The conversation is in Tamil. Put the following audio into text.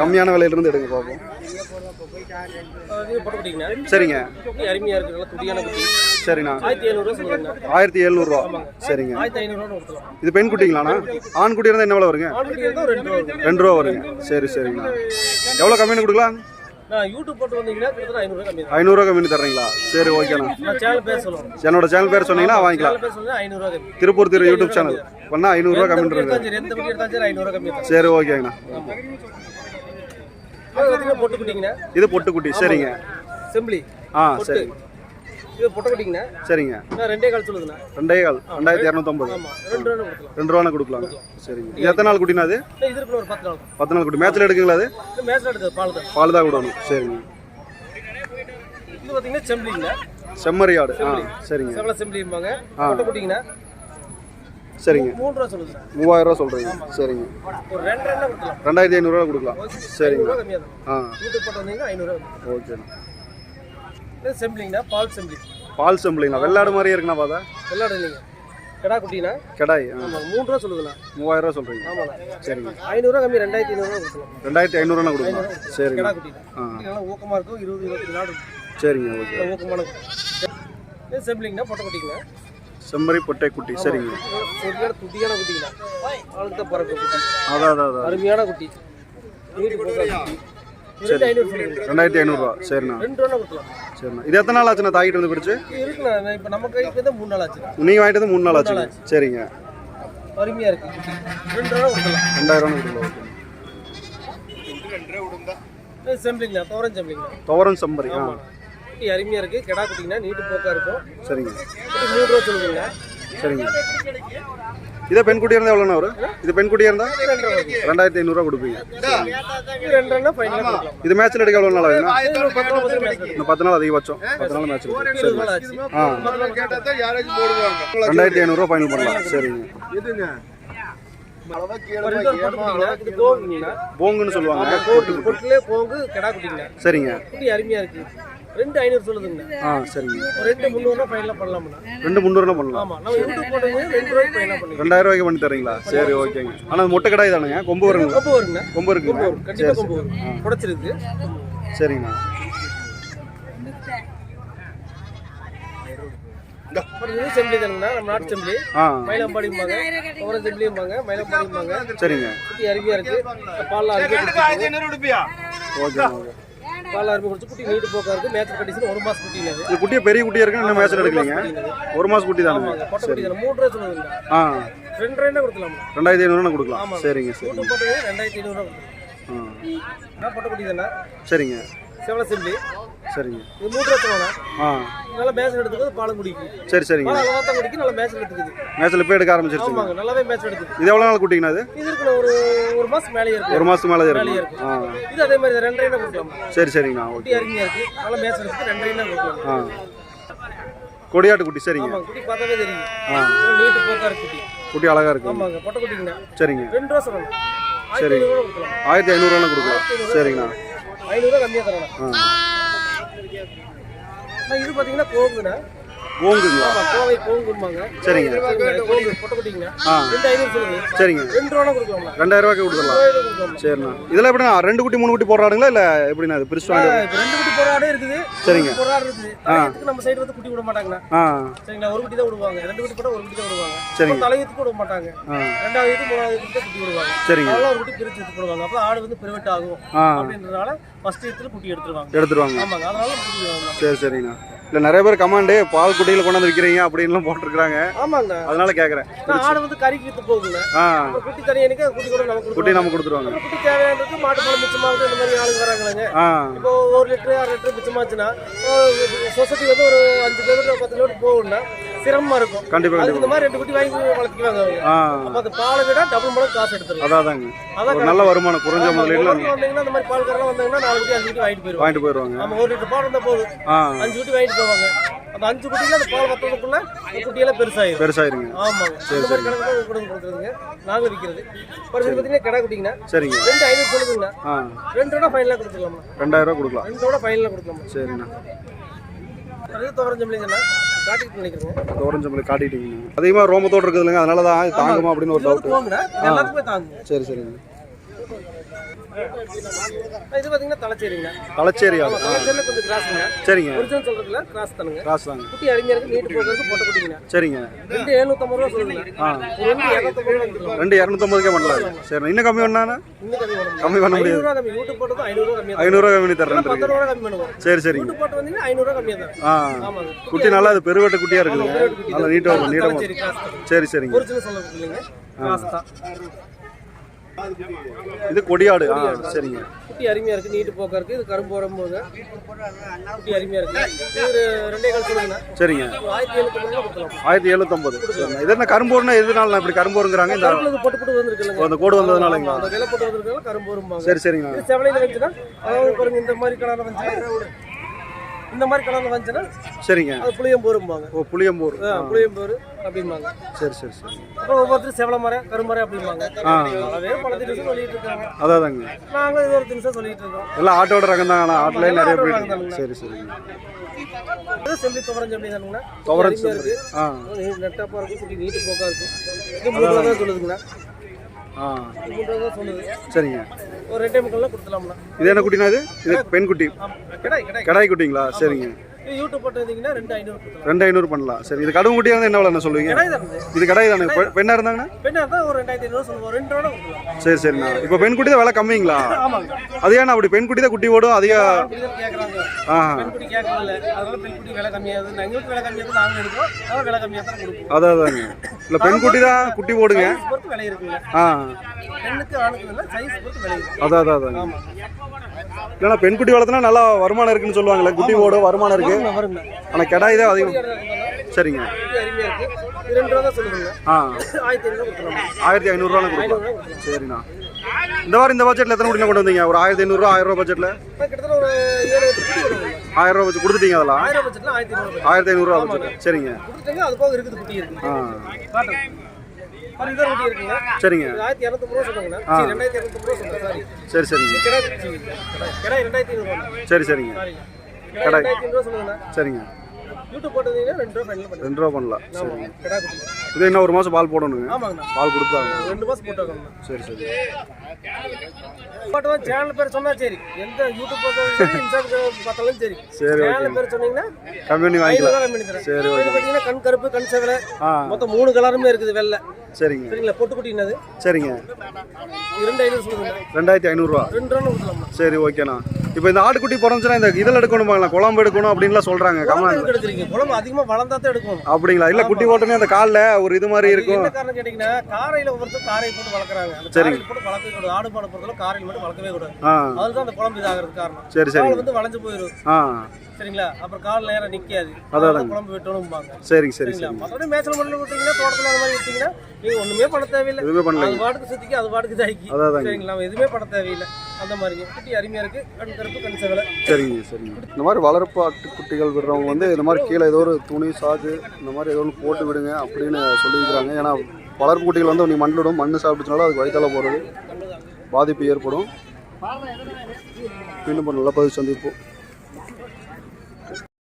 கம்மியான விலையிலிருந்து எடுங்க பார்ப்போம் சரிங்க. குட்டி அருமையாக இருக்கு. நல்லா துடியான குட்டி. சரிண்ணா. ஆயிரத்தி எழுநூறுவா. சரிங்க. இது பெண் குட்டிங்களாண்ணா? ஆண் குட்டி இருந்தால் என்ன விலை வருங்க? ரெண்டு ரூபா வருங்க. சரி சரிங்கண்ணா. எவ்வளோ கம்மின்னு கொடுக்கலாம்? ஐநூறுரூவா கம்மி தர்றீங்களா? சரி ஓகேண்ணா என்னோட சேனல் பேர் சொன்னீங்கன்னா வாங்கிக்கலாம். திருப்பூர் திரு யூடியூப் சேனல் பண்ணால் ஐநூறுரூவா கம்மி இருக்கு சரி ஓகேங்கண்ணா இது பொட்டு குட்டி சரிங்க செம்பிளி ஆ சரி இது பொட்டை சரிங்க. ரெண்டே கால் சொல்லுதுண்ணா ரெண்டே கால் ரெண்டாயிரத்தி இரநூத்தம்பது. ரெண்டு ரூபா கொடுக்கலாம். சரிங்க. இது எத்தனை நாள் குட்டினா அது? இது ஒரு பத்து நாள் பத்து நாள் குட்டி. மேட்ச்சில் எடுக்குங்களா அது? மேட்ச்சில் எடுக்குது பால் தான். பால் தான் விடணும். சரிங்க. இது பார்த்தீங்கன்னா செம்பிளிங்கண்ணா செம்மறி ஆடு. ஆ சரிங்க. பொட்டை குட்டிங்கன்னா சரிங்க. மூவாயிரம் ரூபா சொல்கிறீங்க சரிங்க. ரெண்டாயிரத்தி ஐநூறுரூவா கொடுக்கலாம். சரிங்க. ஆ. ஓகேண்ணா. செம்பிளிங்கண்ணா பால் செம்பிளி பால் செம்பிளிங்களா வெள்ளாடு மாதிரியே இருக்குண்ணா பார்த்தா வெள்ளாடு இல்லைங்க கிடா குட்டினா கடாய் ஆ. ஆமாம் மூணு ரூபா சொல்லுதுண்ணா. மூவாயிரம் ரூபா சொல்கிறீங்க ஆமாண்ணா. சரிங்க. ஐநூறுரூவா கம்மி ரெண்டாயிரத்தி கொடுக்கலாம் ரெண்டாயிரத்தி ஐநூறுரூவா கிடா சரிங்க. குட்டினா ஆ. குட்டி நல்லா ஊக்கமாக இருக்கும். இருபது இருபத்தி இருக்கும். சரிங்க ஓகே. ஊக்கமான இது செம்பிளிங்கண்ணா பொட்டை குட்டிங்கண்ணா. செம்மறி பொட்டை குட்டி சரிங்க. சரியான குட்டியான குட்டிங்கண்ணா. தான் பிறகு குட்டி. அதான் அதான் அதான் அருமையான குட்டி. சொல்லுங்க ரெண்டாயிரத்தி ஐநூறுரூவா. சரிண்ணா. ரெண்டு ரூபா கொடுக்கலாம். சரிண்ணா. இது எத்தனை நாள் ஆச்சுண்ணா தாக்கிட்டு வந்து பிடிச்சி? இருக்குண்ணா இப்போ நம்ம கைக்கு வந்து மூணு நாள் ஆச்சு நீங்கள் வாங்கிட்டு வந்து மூணு நாள் ஆச்சுங்க சரிங்க. அருமையாக இருக்கு. ரெண்டு ரூபா ரெண்டாயிரம் ஓகே. இது செம்பிளிங்கண்ணா தோரன் செம்பிளிங்கண்ணா துவரம் செம்மறி ஆ. குட்டி அருமையாக இருக்குது கெடா குட்டிங்கன்னா நீட்டு போக்கா இருக்கும். சரிங்க. மூணு ரூபா சொல்லுங்க சரிங்க. இதே பெண் குட்டியாக இருந்தால் எவ்வளோண்ணா வரும்? இது பெண் குட்டியாக இருந்தால். ரெண்டாயிரத்தி ஐநூறுரூவா கொடுப்பீங்க. இது மேட்ச்சில் எடுக்க எவ்வளோ நாள் ஆகுதுண்ணா? ஒரு பத்து நாள் அதிகபட்சம். பத்து நாள் மேட்ச் ஆ. ரெண்டாயிரத்தி ஐநூறுரூவா ஃபைனல் பண்ணலாம். சரிங்க. போங்குன்னு சொல்லுவாங்க. சரிங்க. குட்டி அருமையாக இருக்கு. ரெண்டு ஐநூறு சொல்லுதுங்கண்ணா ஆ சரிங்க. ரெண்டு முந்நூறுரூவா ஃபைனலாக பண்ணலாம்ண்ணா ரெண்டு முந்நூறுனா பண்ணலாம். ஆமாம் நம்ம யூடியூப் போட்டது ரெண்டு ரூபாய்க்கு ஃபைனலாக பண்ணிக்கலாம். ரெண்டாயிரம் ரூபாய்க்கு பண்ணி தரீங்களா? சரி ஓகேங்க. ஆனால் மொட்டை கடாய் தானுங்க. கொம்பு வருங்க. கொம்பு வருங்கண்ணா கொம்பு வரும். கண்டிப்பாக கொம்பு வரும். புடச்சிருக்கு சரிங்கண்ணா இது செம்பிளி தானுங்கண்ணா. நம்ம நாட்டு செம்பிளி ஆ. மயிலாம்பாடிம்பாங்க. ஒவ்வொரு செம்பிளிம்பாங்க மயிலாம்பாடிம்பாங்க. சரிங்க. குட்டி அருமையாக இருக்கு. பால் அருமையாக குடிச்சு ஓகே ஓகே. பால் அருமையாக குடிச்சு குட்டி நீட்டு போக்கா இருக்கு மேட்ச் கண்டிஷன் ஒரு மாதம் குட்டி இது. குட்டியை பெரிய குட்டியாக இருக்கு இன்னும் மேட்ச்சில் எடுக்கலைங்க. ஒரு மாதம் குட்டி குட்டி தானே. மூணு ரூபா சொல்லுதுங்க ஆ. ரெண்டு ரெண்டா கொடுக்கலாம் ரெண்டாயிரத்தி ஐநூறுனா கொடுக்கலாம். சரிங்க சரி ரெண்டாயிரத்தி ஐநூறுரூவா கொடுக்கலாம் ஆ. நான் பொட்டை குட்டி தானே. சரிங்க. செவல செம்பிளி சரிங்க. இது ரூபா சொல்லுவாங்க ஆ. நல்லா மேட்ச் எடுத்துக்குது பாலம் குடிக்கும் சரி சரிங்க. தான் குடிக்கும் நல்லா மேட்ச் எடுத்துக்குது. மேட்ச்சில் போய் எடுக்க ஆரம்பிச்சிருச்சுங்க. ஆமாங்க நல்லாவே மேட்ச் எடுக்குது இது எவ்வளோ நாள் குட்டிங்கண்ணா அது? இது இருக்குண்ணா ஒரு ஒரு மாதம் மேலேயே இருக்கு. ஒரு மாதத்துக்கு மேலே இருக்கு. ஆ. இது அதே மாதிரி ரெண்டரை எண்ணெய் கொடுக்கலாம்? சரி சரிங்கண்ணா ஓகே. குட்டி அருமையாக இருக்கு. நல்லா மேட்ச் எடுத்து ரெண்டரை கொடுக்கலாம்? ஆ. கொடியாட்டு குட்டி சரிங்க. குட்டி பார்த்தாவே தெரியும். ஆ. நீட்டு போக்கா இருக்கு குட்டி. குட்டி அழகா இருக்கு ஆமாங்க பொட்டை குட்டிங்கண்ணா சரிங்க. ரெண்டு ரூபா சொல்லணும். சரி. ஆயிரத்தி ஐநூறுரூவா கொடுக்கலாம். ஆயிரத்தி ஐநூறுவாலாம் கொடுக்கலாம். சரிங்கண்ணா. ஐநூறுரூவா கம்மியாக தரணும். ஆ. இது பார்த்தீங்கன்னா கோங்குண்ணா ஓங்குங்களா கோவை கோங்கும்பாங்க சரிங்க. சரிங்க, ஆ ரெண்டாயிரம் ரூபாய்க்கு கொடுத்துடலாம். சரிண்ணா. இதெல்லாம் எப்படிண்ணா? ரெண்டு குட்டி மூணு குட்டி போடுறாடுங்களா இல்லை எப்படிண்ணா பிரிச்சு இப்போ ரெண்டு குட்டி போராடே இருக்குது. சரிங்க. தலையத்துக்கு நம்ம சைடு வந்து குட்டி விட மாட்டாங்கண்ணா. ஆ. சரிங்களா? ஒரு குட்டி தான் விடுவாங்க. ரெண்டு குட்டி போட்டால் ஒரு குட்டி தான் விடுவாங்க. சரிங்க. தலையத்துக்கு விட மாட்டாங்க. ஆ. ரெண்டாவது இது மூணாவது குட்டி தான் குட்டி விடுவாங்க. சரிங்க. அதெல்லாம் ஒரு குட்டி பிரிச்சு எடுத்து போடுவாங்க. அப்போ ஆடு வந்து பிரைவேட் ஆகும். ஆ. அப்படின்றதுனால ஃபர்ஸ்ட் இடத்துல குட்டி எடுத்துருவாங்க. எடுத்துருவாங்க. ஆமாங்க. அதனால. சரி சரிங்கண்ணா. இல்லை நிறைய பேர் கமாண்டு பால் குட்டியில் கொண்டாந்து விற்கிறீங்க அப்படின்லாம் போட்டிருக்கிறாங்க. ஆமாங்கண்ணா அதனால கேட்குறேன் ஆடு வந்து கறிக்கு வித்து போகுங்க ஆ. குட்டி தனியனுக்கு குட்டி கூட நமக்கு குட்டி நம்ம கொடுத்துருவாங்க. குட்டி தேவையானதுக்கு மாட்டு பால் மிச்சமாகுது இந்த மாதிரி ஆளுங்க வராங்களேங்க. ஆ. இப்போ ஒரு லிட்டரு அரை லிட்டரு மிச்சமாச்சுன்னா சொசைட்டி வந்து ஒரு அஞ்சு கிலோமீட்டர் பத்து கிலோமீட்டர் போகணும்னா சிரமமா இருக்கும். கண்டிப்பாக இந்த மாதிரி ரெண்டு குட்டி வாங்கி வளர்த்திக்குவாங்க அப்போ அந்த பாலை விட டபுள் மடங்கு காசு எடுத்துருவாங்க. அதான் அதாங்க அதான் நல்ல வருமானம் குறைஞ்ச ஆமா, முதலீடுல வந்தீங்கன்னா இந்த மாதிரி பால்காரெல்லாம் வந்தாங்கன்னா நாலு குட்டி அஞ்சு குட்டி வாங்கிட்டு போயிருவாங்க. வாங்கிட்டு போயிடுவாங்க நம்ம ஒரு லிட்டர் பால் இருந்தால் போதும். அஞ்சு குட்டி வாங்கிட்டு போவாங்க. அந்த அஞ்சு குட்டியில அந்த பால் வத்ததுக்குள்ள அந்த குட்டியெல்லாம் பெருசாயிரும். பெருசாயிருங்க. ஆமாங்க இந்த மாதிரி கணக்கு கூட கொடுக்குறதுங்க. நாங்க விற்கிறது. பார்த்தீங்கன்னா கடை குட்டிங்கன்னா சரிங்க. ரெண்டு ஐநூறு சொல்லுதுங்கண்ணா ஆ. ரெண்டு ரூபா ஃபைனலாக கொடுத்துக்கலாமா? ரெண்டாயிரம் ரூபா கொடுக்கலாம். ரெண்டு ரூபா ஃபைனலாக கொடுக்கலாமா? சரிண்ணா. அது துவரஞ்சம்பிள்ளைங்கண்ணா நினைக்கிறேங்க? ஓரஞ்சம்பளி காட்டிட்டீங்க அதிகமாக ரோமத்தோடு இருக்குது இல்லைங்க அதனால தான் தாங்குமா அப்படின்னு ஒரு டவுட் சரி சரிங்க. இது பார்த்தீங்கன்னா தலைச்சேரிங்க. கொஞ்சம் கிராஸுங்க சரிங்க. ஒரிஜினல் சொல்றதுல கிராஸ் தானுங்க. காசு தாங்க. குட்டி இருக்கு நீட்டு போகிறதுக்கு போட்ட குட்டிங்க சரிங்க. ரெண்டு எழுநூத்தம்பது ரூபா சொல்லுங்க. ரெண்டு இரநூத்தம்பது ரூபா ரெண்டு இரநூத்தம்பதுக்கே பண்ணலாம். சரி இன்னும் கம்மி பண்ண கம்மி பண்ண முடியாது. யூடியூப் போட்டதும் ஐநூறுரூவா கம்மியாக ஐநூறுரூவா கம்மி தரேன் பத்து ரூபா கம்மி பண்ணுவோம். சரி சரிங்க. யூடியூப் போட்டு வந்தீங்கன்னா ஐநூறுரூவா கம்மியாக தான் ஆ. குட்டி நல்லா அது பெருவெட்ட குட்டியாக இருக்குதுங்க. நல்லா நீட்டாக நீட்டமாக சரி சரிங்க. ஒரிஜினல் கிராஸ் தான். இது கொடியாடு. ஆ சரிங்க. குட்டி அருமையா இருக்கு நீட்டு போக்கா இது கரும்பு வரும்போது. குட்டி அருமையா இருக்கு. இது ரெண்டே கால் சொல்லுங்க சரிங்க. ஆயிரத்தி எழுநூத்தி ரூபா கொடுக்கலாம். ஆயிரத்தி எழுநூத்தம்பது. சரிங்க. இது என்ன கரும்பூர்னா எதுனால இப்படி கரும்பூருங்கிறாங்க இந்த பொட்டு பொட்டு வந்திருக்குல்லங்க. அந்த கோடு வந்ததுனாலங்களா? அந்த விலை போட்டு வந்திருக்கனால கரும்பு வரும்பாங்க சரி சரிங்கண்ணா இது செவலையில வந்துச்சுன்னா அதாவது பாருங்க இந்த மாதிரி கலர்ல வந்துச்சுன்னா இந்த மாதிரி கலர்ல வந்துச்சுன்னா சரிங்க. அது புளியம்பு வரும்பாங்க ஓ புளியம்பூர். புளியம்பூர் அப்படிம்பாங்க. சரி சரி சரி. அப்புறம் ஒவ்வொருத்தரும் செவலை மரம் கருமரம் அப்படிம்பாங்க. அதே பல தினசம் சொல்லிட்டு இருக்காங்க. அதாதாங்க நாங்களும் இது ஒரு தினசம் சொல்லிட்டு இருக்கோம் எல்லாம் ஆட்டோட ரகம் தான் ஆனால் ஆட்டிலே நிறைய போயிட்டு சரி சரிங்க செம்பி துவரம் செம்பி தானுங்கண்ணா. அருமையா இருக்கு. ஆ. நெட்டப்பா இருக்கும் குட்டி நீட்டு போக்கா இருக்கும். இது மூணு ரூபா தான் சொல்லுதுங்கண்ணா. சரிங்க. ஒரு ரெண்டே முக்கல்லாம் கொடுத்துலாம்ண்ணா இது என்ன குட்டினா இது? இது பெண் குட்டி. கடாய் குட்டிங்களா? சரிங்க. யூடியூப் போட்டு வந்தீங்கன்னா ரெண்டு ஐநூறு கொடுத்துலாம் ரெண்டு ஐநூறு பண்ணலாம். சரி இது கடுவு குட்டியாக என்ன விலை சொல்லுவீங்க? இது. கடாய் தானே? பெ- பெண்ணா இருந்தாங்கன்னா? பெண்ணா இருந்தால் ஒரு ரெண்டாயிரத்தி ஐநூறு சொல்லுவோம் ரெண்டு ரூபா கொடுத்துலாம் சரி சரிண்ணா இப்போ பெண் குட்டி தான் விலை கம்மிங்களா? அது ஏன்னா அப்படி பெண் குட்டி தான் குட்டி ஓடும் அதிக ஆ அதான் அதாங்க. இல்லை பெண் குட்டி தான் குட்டி போடுங்க ஆ. அதான் அதான் இல்லைன்னா பெண் குட்டி வளர்த்துனா நல்லா வருமானம் இருக்குன்னு சொல்லுவாங்கல்ல. குட்டி ஓடும் வருமானம் இருக்கு. வருங்க வருங்க ஆனால் கடாய் தான் அதிகம். சரிங்க. ஆ. ஆயிரத்தி ஐநூறு ஐநூறுரூவா கொடுக்கலாம் சரிண்ணா. இந்த வாரம் இந்த பட்ஜெட்டில் எத்தனை குட்டினா கொண்டு வந்தீங்க? ஒரு ஆயிரத்தி ஐநூறுரூவா ஆயிரம் ரூபா பட்ஜெட்டில் ஆயிரம் ரூபா வச்சு கொடுத்துட்டீங்க அதெல்லாம் ஆயிரத்தி ஐநூறு ஐநூறுரூவா பட்ஜெட் சரிங்க. ஆ. சரிங்க. சரி சரிங்க. சரி சரிங்க. சொன்னாங்கண்ணா சரிங்க. ரெண்டு ரூபா பண்ணலாம் சரி ஆமாம் கிடாய் குட்டி இது என்ன ஒரு மாதம் பால் போடணுங்க. பால் கொடுத்தாங்க. ரெண்டு மாதம் போட்டாங்கண்ணா. சரி சரி. போட்டு சேனல் பேர் சொன்னா சரி. எந்த யூடியூப் பார்த்தாலும் சரி சரி. சரி சேனல் பேர் சொன்னீங்கன்னா கம்மி பண்ணி வாங்கிக்கலாம். சரி, பார்த்தீங்கன்னா கண் கருப்பு கண் செவலை. மொத்தம் மூணு கலருமே இருக்குது வெள்ளை. சரிங்க. சரிங்களா? பொட்டு குட்டினது. சரிங்க. இரண்டு ஐநூறு சொல்லுங்க ரெண்டாயிரத்தி ஐநூறுரூவா ரெண்டு ரூபா சரி ஓகேண்ணா. இப்போ இந்த ஆட்டுக்குட்டி பிறந்துச்சுன்னா இந்த இதில் எடுக்கணுமாங்களா? குழம்பு எடுக்கணும் அப்படின்லாம் சொல்கிறாங்க கமல். எடுக்கிறீங்க? குழம்பு அதிகமா வளர்ந்தா தான் எடுக்கணும். அப்படிங்களா? இல்லை குட்டி ஓட்டனே அந்த காலில் ஒரு இது மாதிரி இருக்கும். என்ன காரணம் கேட்டீங்கன்னா காரையில ஒவ்வொருத்தர் காரை போட்டு வளர்க்குறாங்க. அந்த காரையில் போட்டு வளர்க்கவே கூடாது. ஆடு பாடு பொறுத்தவரை காரையில் மட்டும் வளர்க்கவே கூடாது. ஆ. அதுதான் அந்த குழம்பு இதாகிறது காரணம். சரி சரி. கால் வந்து வளைஞ்சு போயிடும் ஆ. சரிங்களா? அப்புறம் கால் நேரம் நிக்காது. அதான் குழம்பு வெட்டணும்பாங்க. சரிங்க சரி சரிங்களா? சரி. மற்றபடி மேய்ச்சல் மட்டும் விட்டீங்கன்னா தோட்டத்தில் அந்த மாதிரி விட்டீங்கன்னா நீங்க ஒண்ணுமே பண்ண தேவையில்லை. எதுவுமே அது பாட்டுக்கு சுத்திக்கு அது பாட்டுக்கு தாக்கி. சரிங்களா? எதுவுமே பண்ண தேவையில்லை. அந்த மாதிரிங்க. குட்டி அருமையா இருக்கு. கண் கருப்பு கண் செவலை. சரிங்க சரிங்க. இந்த மாதிரி வளர்ப்பு ஆட்டுக்குட்டிகள் விடுறவங்க வந்து இந்த மாதிரி கீழே ஏதோ ஒரு துணி சாக்கு இந்த மாதிரி ஏதோ ஒன்று போட்டு விடுங்க அப்படின்னு சொல்லியிருக்கிறாங்க. ஏன்னா வளர்ப்பு குட்டிகள் வந்து நீங்கள் மண் விடும் மண் சாப்பிட்டுச்சுனாலும் அதுக்கு வயிற்றால போகிறது பாதிப்பு ஏற்படும். மீண்டும் நல்ல பதிவு சந்திப்போம்.